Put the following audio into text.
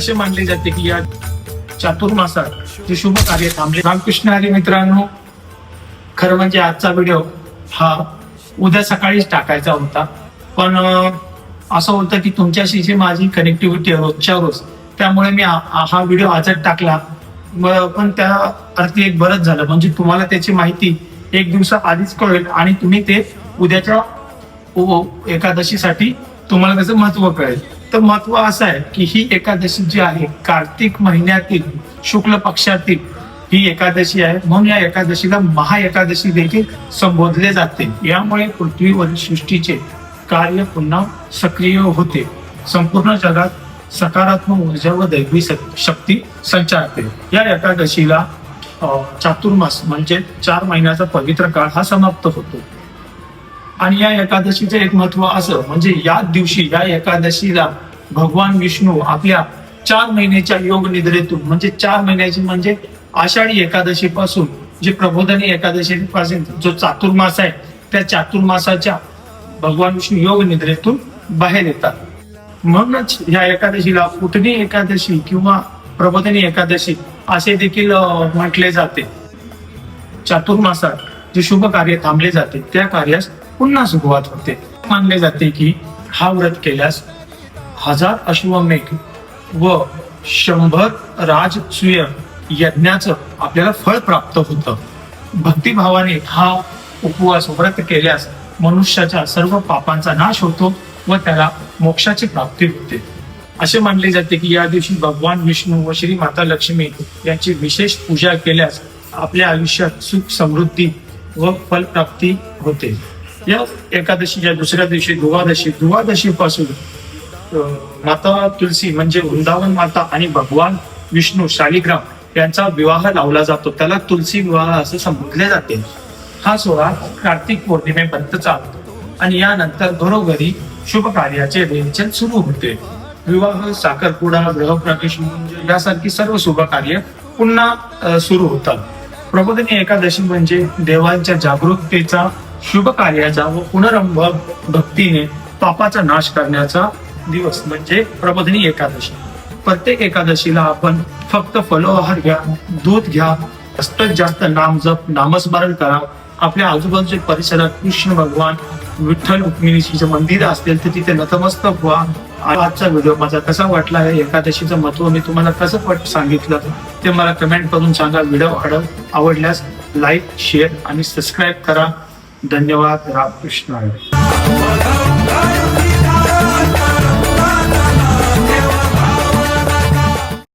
असे मानले जाते की या चातुर्मासात जे शुभ कार्य थांबले. रामकृष्ण हरी मित्रांनो खरं म्हणजे आजचा व्हिडिओ हा उद्या सकाळीच टाकायचा होता. पण असं होतं की तुमच्याशी जी माझी कनेक्टिव्हिटी रोजच्या रोज त्यामुळे मी हा व्हिडिओ आजच टाकला. पण त्या अर्थी एक बरंच झालं. म्हणजे तुम्हाला त्याची माहिती एक दिवसा आधीच कळेल आणि तुम्ही ते उद्याच्या एकादशीसाठी तुम्हाला त्याचं महत्त्व कळेल. तर महत्त्व असं आहे की ही एकादशी जी आहे कार्तिक महिन्यातील शुक्ल पक्षातील ही एकादशी आहे. म्हणून या एकादशीला महा एकादशी देखील संबोधले जाते. यामुळे पृथ्वीवरील सृष्टीचे कार्य पुन्हा सक्रिय होते. संपूर्ण जगात सकारात्मक ऊर्जा व दैवी शक्ती संचारते. या एकादशीला चातुर्मास म्हणजे चार महिन्याचा पवित्र काळ हा समाप्त होतो. आणि या एकादशीचं एक महत्त्व असं म्हणजे या दिवशी या एकादशीला भगवान विष्णू आपल्या चार महिन्याच्या योग निद्रेतून म्हणजे चार महिन्याची म्हणजे आषाढी एकादशी पासून जे प्रबोधनी एकादशी पासून जो चातुर्मास आहे त्या चातुर्मासाच्या भगवान विष्णू योग निद्रेतून बाहेर येतात. म्हणूनच या एकादशीला उठणी एकादशी किंवा प्रबोधनी एकादशी असे देखील म्हटले जाते. चातुर्मासात जे शुभ कार्य थांबले जाते त्या कार्यास पुन्हा सुरुवात होते. मानले जाते की हा व्रत केल्यास हजार अश्वमेघ व शंभर राजसूय यज्ञाचं आपल्याला फळ प्राप्त होतं. भक्तिभावाने हा उपवास व्रत केल्यास मनुष्याच्या सर्व पापांचा नाश होतो व त्याला मोक्षाची प्राप्ती होते. असे मानले जाते की या दिवशी भगवान विष्णू व श्री माता लक्ष्मी यांची विशेष पूजा केल्यास आपल्या आयुष्यात सुख समृद्धी व फलप्राप्ती होते. या एकादशीच्या दुसऱ्या दिवशी द्वादशी द्वादशी पासून माता तुलसी म्हणजे वृंदावन माता आणि भगवान विष्णू शालिग्राम यांचा विवाह लावला जातो. त्याला तुलसी विवाह असे संबोधले जाते. हा सोहळा कार्तिक पौर्णिमेपर्यंत चालतो आणि यानंतर घरोघरी शुभ कार्याचे रेलचल सुरू होते. विवाह साखरपुडा गृहप्रवेश यासारखी सर्व शुभ कार्य पुन्हा सुरू होतात. प्रबोधिनी एकादशी म्हणजे देवांच्या जागरूकतेचा शुभ कार्याचा व पुनरंभ भक्तीने पापाचा नाश करण्याचा दिवस म्हणजे प्रबोधिनी एकादशी. प्रत्येक एकादशीला आपण फक्त फलोहार घ्या दूध घ्या जास्तीत जास्त नाम जप नामस्मरण करा. आपल्या आजूबाजूच्या परिसरात कृष्ण भगवान विठ्ठल रुक्मिणीचे मंदिर असतील तर तिथे नतमस्तक व्हा. आजचा व्हिडिओ माझा कसा वाटला आहे एकादशीचं महत्त्व मी तुम्हाला कसं पट सांगितलं ते मला कमेंट करून सांगा. व्हिडिओ आवडल्यास लाईक शेअर आणि सबस्क्राईब करा. धन्यवाद रामकृष्ण.